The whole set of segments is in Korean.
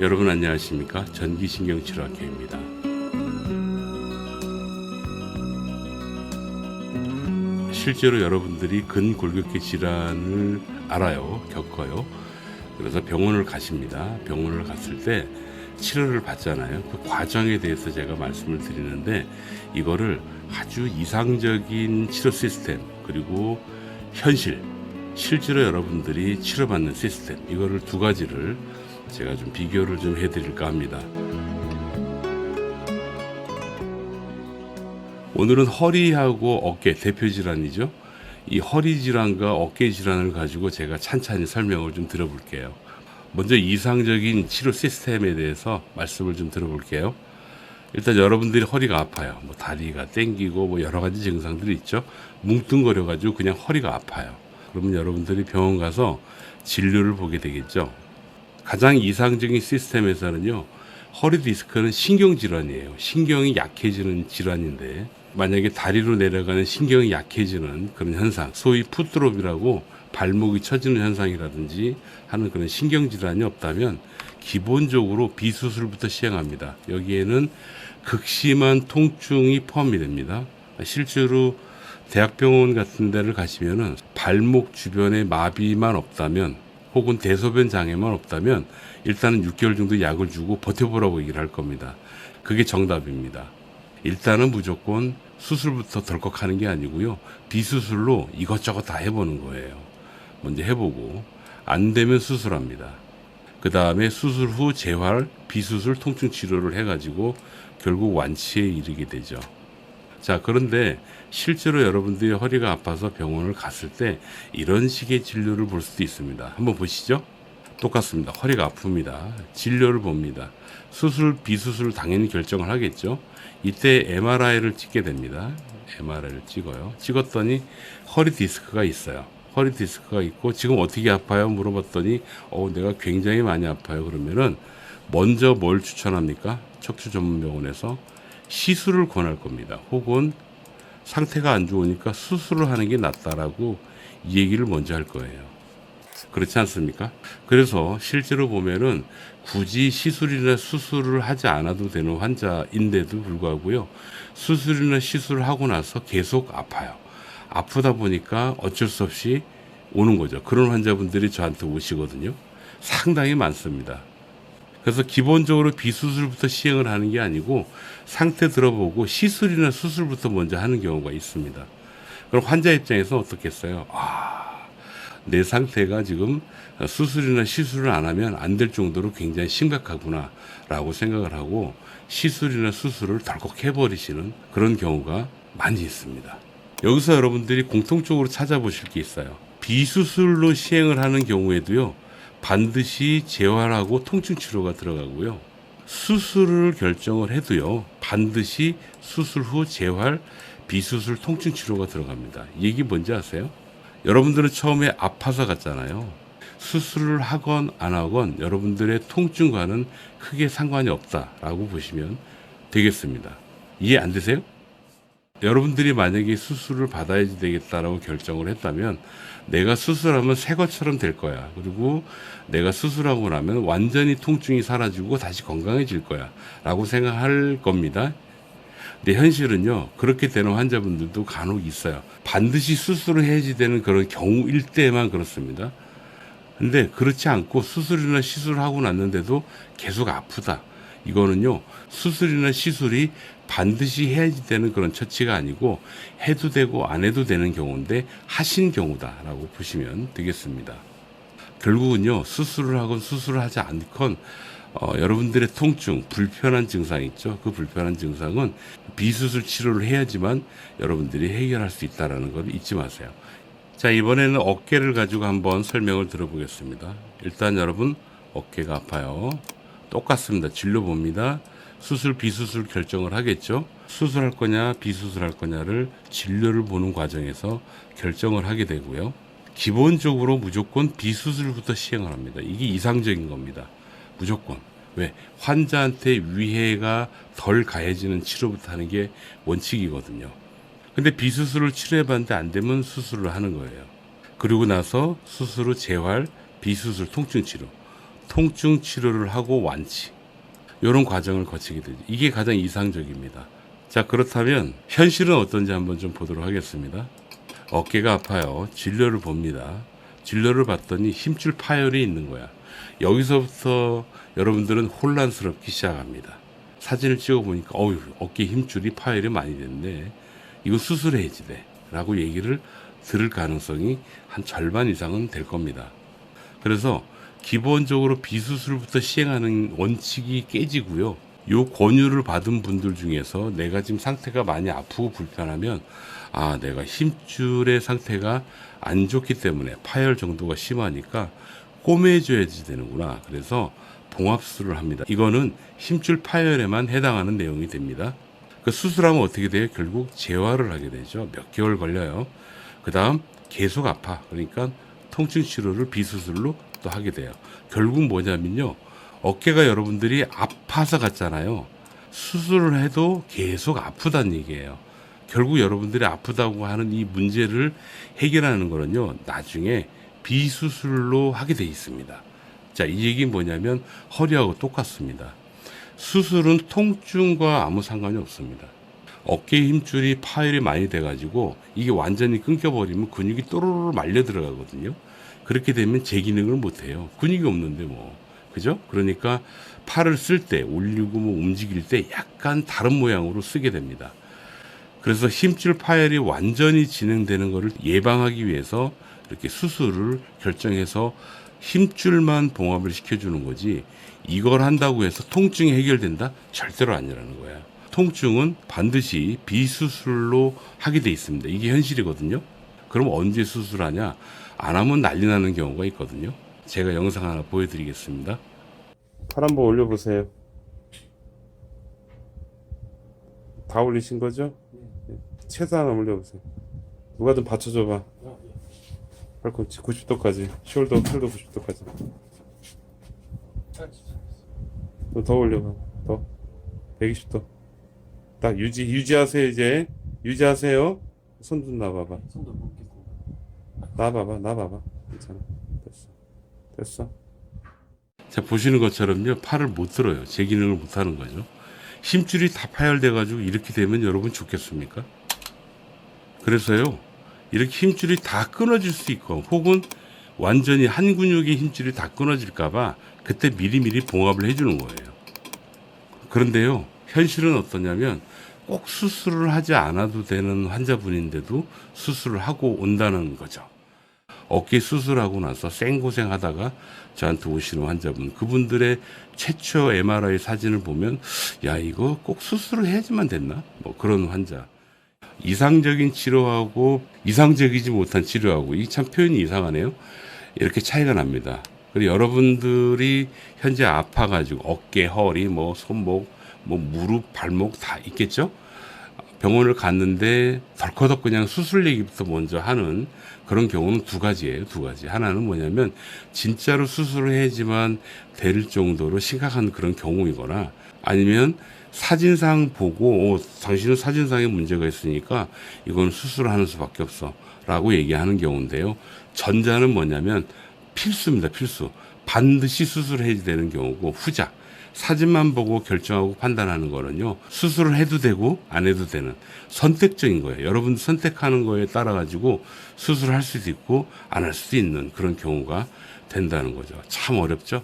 여러분 안녕하십니까? 전기신경치료학회입니다. 실제로 여러분들이 근골격계 질환을 알아요, 겪어요. 그래서 병원을 가십니다. 병원을 갔을 때 치료를 받잖아요. 그 과정에 대해서 제가 말씀을 드리는데 이거를 아주 이상적인 치료 시스템 그리고 현실 실제로 여러분들이 치료받는 시스템 이거를 두 가지를 제가 좀 비교를 좀 해드릴까 합니다. 오늘은 허리하고 어깨 대표 질환이죠. 이 허리 질환과 어깨 질환을 가지고 제가 찬찬히 설명을 좀 들어볼게요. 먼저 이상적인 치료 시스템에 대해서 말씀을 좀 들어볼게요. 일단 여러분들이 허리가 아파요. 뭐 다리가 땡기고 뭐 여러 가지 증상들이 있죠. 뭉뚱거려 가지고 그냥 허리가 아파요. 그러면 여러분들이 병원 가서 진료를 보게 되겠죠. 가장 이상적인 시스템에서는요. 허리 디스크는 신경 질환이에요. 신경이 약해지는 질환인데 만약에 다리로 내려가는 신경이 약해지는 그런 현상, 소위 풋드롭이라고 발목이 처지는 현상이라든지 하는 그런 신경 질환이 없다면 기본적으로 비수술부터 시행합니다. 여기에는 극심한 통증이 포함이 됩니다. 실제로 대학병원 같은 데를 가시면은 발목 주변에 마비만 없다면 혹은 대소변 장애만 없다면 일단은 6개월 정도 약을 주고 버텨보라고 얘기를 할 겁니다. 그게 정답입니다. 일단은 무조건 수술부터 덜컥 하는 게 아니고요. 비수술로 이것저것 다 해보는 거예요. 먼저 해보고 안 되면 수술합니다. 그 다음에 수술 후 재활, 비수술 통증 치료를 해가지고 결국 완치에 이르게 되죠. 자, 그런데 실제로 여러분들이 허리가 아파서 병원을 갔을 때 이런 식의 진료를 볼 수도 있습니다. 한번 보시죠. 똑같습니다. 허리가 아픕니다. 진료를 봅니다. 수술, 비수술 당연히 결정을 하겠죠. 이때 MRI를 찍게 됩니다. MRI를 찍어요. 찍었더니 허리 디스크가 있어요. 허리 디스크가 있고 지금 어떻게 아파요? 물어봤더니 어 내가 굉장히 많이 아파요. 그러면은 먼저 뭘 추천합니까? 척추 전문 병원에서 시술을 권할 겁니다. 혹은 상태가 안 좋으니까 수술을 하는 게 낫다라고 이 얘기를 먼저 할 거예요. 그렇지 않습니까? 그래서 실제로 보면은 굳이 시술이나 수술을 하지 않아도 되는 환자인데도 불구하고요. 수술이나 시술을 하고 나서 계속 아파요. 아프다 보니까 어쩔 수 없이 오는 거죠. 그런 환자분들이 저한테 오시거든요. 상당히 많습니다. 그래서 기본적으로 비수술부터 시행을 하는 게 아니고 상태 들어보고 시술이나 수술부터 먼저 하는 경우가 있습니다. 그럼 환자 입장에서 어떻겠어요? 아, 내 상태가 지금 수술이나 시술을 안 하면 안 될 정도로 굉장히 심각하구나 라고 생각을 하고 시술이나 수술을 덜컥 해버리시는 그런 경우가 많이 있습니다. 여기서 여러분들이 공통적으로 찾아보실 게 있어요. 비수술로 시행을 하는 경우에도요, 반드시 재활하고 통증 치료가 들어가고요. 수술을 결정을 해도요, 반드시 수술 후 재활, 비수술 통증 치료가 들어갑니다. 이 얘기 뭔지 아세요? 여러분들은 처음에 아파서 갔잖아요. 수술을 하건 안 하건 여러분들의 통증과는 크게 상관이 없다라고 보시면 되겠습니다. 이해 안 되세요? 여러분들이 만약에 수술을 받아야지 되겠다라고 결정을 했다면 내가 수술하면 새 것처럼 될 거야. 그리고 내가 수술하고 나면 완전히 통증이 사라지고 다시 건강해질 거야. 라고 생각할 겁니다. 근데 현실은요, 그렇게 되는 환자분들도 간혹 있어요. 반드시 수술을 해야지 되는 그런 경우일 때만 그렇습니다. 근데 그렇지 않고 수술이나 시술을 하고 났는데도 계속 아프다. 이거는요, 수술이나 시술이 반드시 해야지 되는 그런 처치가 아니고 해도 되고 안 해도 되는 경우인데 하신 경우다라고 보시면 되겠습니다. 결국은요, 수술을 하건 수술을 하지 않건 어, 여러분들의 통증, 불편한 증상 있죠. 그 불편한 증상은 비수술 치료를 해야지만 여러분들이 해결할 수 있다라는 걸 잊지 마세요. 자, 이번에는 어깨를 가지고 한번 설명을 들어보겠습니다. 일단 여러분, 어깨가 아파요. 똑같습니다. 진료 봅니다. 수술, 비수술 결정을 하겠죠. 수술할 거냐, 비수술할 거냐를 진료를 보는 과정에서 결정을 하게 되고요. 기본적으로 무조건 비수술부터 시행을 합니다. 이게 이상적인 겁니다. 무조건. 왜? 환자한테 위해가 덜 가해지는 치료부터 하는 게 원칙이거든요. 근데 비수술을 치료해봤는데 안 되면 수술을 하는 거예요. 그리고 나서 수술 후 재활, 비수술 통증 치료. 통증 치료를 하고 완치. 이런 과정을 거치게 되죠. 이게 가장 이상적입니다. 자, 그렇다면 현실은 어떤지 한번 좀 보도록 하겠습니다. 어깨가 아파요. 진료를 봅니다. 진료를 봤더니 힘줄 파열이 있는 거야. 여기서부터 여러분들은 혼란스럽기 시작합니다. 사진을 찍어 보니까 어휴, 어깨 힘줄이 파열이 많이 됐네. 이거 수술해야지 돼. 라고 얘기를 들을 가능성이 한 절반 이상은 될 겁니다. 그래서 기본적으로 비수술부터 시행하는 원칙이 깨지고요. 요 권유를 받은 분들 중에서 내가 지금 상태가 많이 아프고 불편하면 아 내가 힘줄의 상태가 안 좋기 때문에 파열 정도가 심하니까 꼬매줘야지 되는구나. 그래서 봉합수술을 합니다. 이거는 힘줄 파열에만 해당하는 내용이 됩니다. 그 수술하면 어떻게 돼요? 결국 재활을 하게 되죠. 몇 개월 걸려요. 그 다음 계속 아파. 그러니까 통증 치료를 비수술로 또 하게 돼요. 결국 뭐냐면요. 어깨가 여러분들이 아파서 갔잖아요. 수술을 해도 계속 아프다는 얘기예요. 결국 여러분들이 아프다고 하는 이 문제를 해결하는 거는요. 나중에 비수술로 하게 돼 있습니다. 자, 이 얘기는 뭐냐면 허리하고 똑같습니다. 수술은 통증과 아무 상관이 없습니다. 어깨 힘줄이 파열이 많이 돼가지고 이게 완전히 끊겨버리면 근육이 또로로 말려 들어가거든요. 그렇게 되면 제 기능을 못해요. 근육이 없는데 뭐. 그죠? 그러니까 팔을 쓸 때, 올리고 뭐 움직일 때 약간 다른 모양으로 쓰게 됩니다. 그래서 힘줄 파열이 완전히 진행되는 것을 예방하기 위해서 이렇게 수술을 결정해서 힘줄만 봉합을 시켜주는 거지 이걸 한다고 해서 통증이 해결된다? 절대로 아니라는 거야. 통증은 반드시 비수술로 하게 돼 있습니다. 이게 현실이거든요. 그럼 언제 수술하냐? 안 하면 난리 나는 경우가 있거든요. 제가 영상 하나 보여드리겠습니다. 팔 한번 올려보세요. 다 올리신 거죠? 최소 한 올려보세요. 누가 좀 받쳐줘봐. 팔꿈치 90도까지. 숄더, 숄더 90도까지. 더 올려봐. 더. 120도. 딱 유지, 유지하세요, 이제. 유지하세요. 손 좀 놔봐봐. 손 놔봐봐, 놔봐봐. 괜찮아. 됐어. 됐어. 자, 보시는 것처럼요, 팔을 못 들어요. 제 기능을 못 하는 거죠. 힘줄이 다 파열돼가지고 이렇게 되면 여러분 좋겠습니까? 그래서요, 이렇게 힘줄이 다 끊어질 수 있고, 혹은 완전히 한 근육의 힘줄이 다 끊어질까봐 그때 미리미리 봉합을 해주는 거예요. 그런데요, 현실은 어떠냐면 꼭 수술을 하지 않아도 되는 환자분인데도 수술을 하고 온다는 거죠. 어깨 수술하고 나서 생고생 하다가 저한테 오시는 환자분, 그분들의 최초 MRI 사진을 보면, 야, 이거 꼭 수술을 해야지만 됐나? 뭐 그런 환자. 이상적인 치료하고 이상적이지 못한 치료하고, 이참 표현이 이상하네요. 이렇게 차이가 납니다. 그리고 여러분들이 현재 아파가지고 어깨, 허리, 뭐 손목, 뭐 무릎, 발목 다 있겠죠? 병원을 갔는데 덜커덕 그냥 수술 얘기부터 먼저 하는 그런 경우는 두 가지예요. 두 가지. 하나는 뭐냐면 진짜로 수술을 해야지만 될 정도로 심각한 그런 경우이거나 아니면 사진상 보고 어, 당신은 사진상에 문제가 있으니까 이건 수술을 하는 수밖에 없어 라고 얘기하는 경우인데요. 전자는 뭐냐면 필수입니다. 필수. 반드시 수술해야 되는 경우고 후자. 사진만 보고 결정하고 판단하는 거는요. 수술을 해도 되고 안 해도 되는 선택적인 거예요. 여러분 선택하는 거에 따라 가지고 수술을 할 수도 있고 안 할 수도 있는 그런 경우가 된다는 거죠. 참 어렵죠.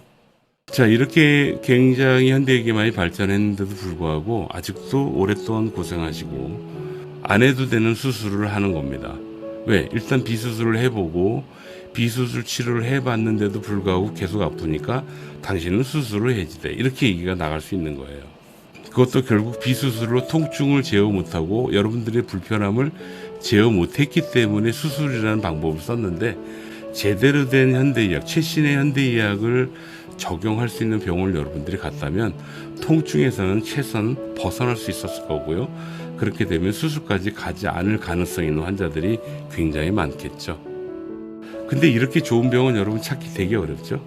자, 이렇게 굉장히 현대의학이 많이 발전했는데도 불구하고 아직도 오랫동안 고생하시고 안 해도 되는 수술을 하는 겁니다. 왜? 일단 비수술을 해보고 비수술 치료를 해봤는데도 불구하고 계속 아프니까 당신은 수술을 해야지 돼. 이렇게 얘기가 나갈 수 있는 거예요. 그것도 결국 비수술로 통증을 제어 못하고 여러분들의 불편함을 제어 못했기 때문에 수술이라는 방법을 썼는데 제대로 된 현대의학, 최신의 현대의학을 적용할 수 있는 병원을 여러분들이 갔다면 통증에서는 최선 벗어날 수 있었을 거고요. 그렇게 되면 수술까지 가지 않을 가능성이 있는 환자들이 굉장히 많겠죠. 근데 이렇게 좋은 병원 여러분 찾기 되게 어렵죠.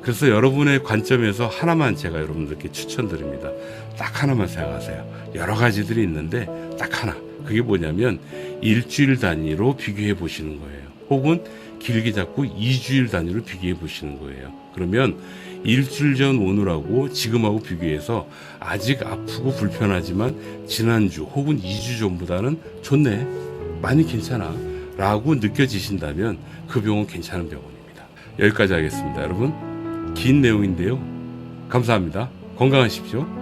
그래서 여러분의 관점에서 하나만 제가 여러분들께 추천드립니다. 딱 하나만 생각하세요. 여러 가지들이 있는데 딱 하나. 그게 뭐냐면 일주일 단위로 비교해 보시는 거예요. 혹은 길게 잡고 2주일 단위로 비교해 보시는 거예요. 그러면 일주일 전 오늘하고 지금하고 비교해서 아직 아프고 불편하지만 지난주 혹은 2주 전보다는 좋네. 많이 괜찮아. 라고 느껴지신다면 그 병원 괜찮은 병원입니다. 여기까지 하겠습니다. 여러분, 긴 내용인데요. 감사합니다. 건강하십시오.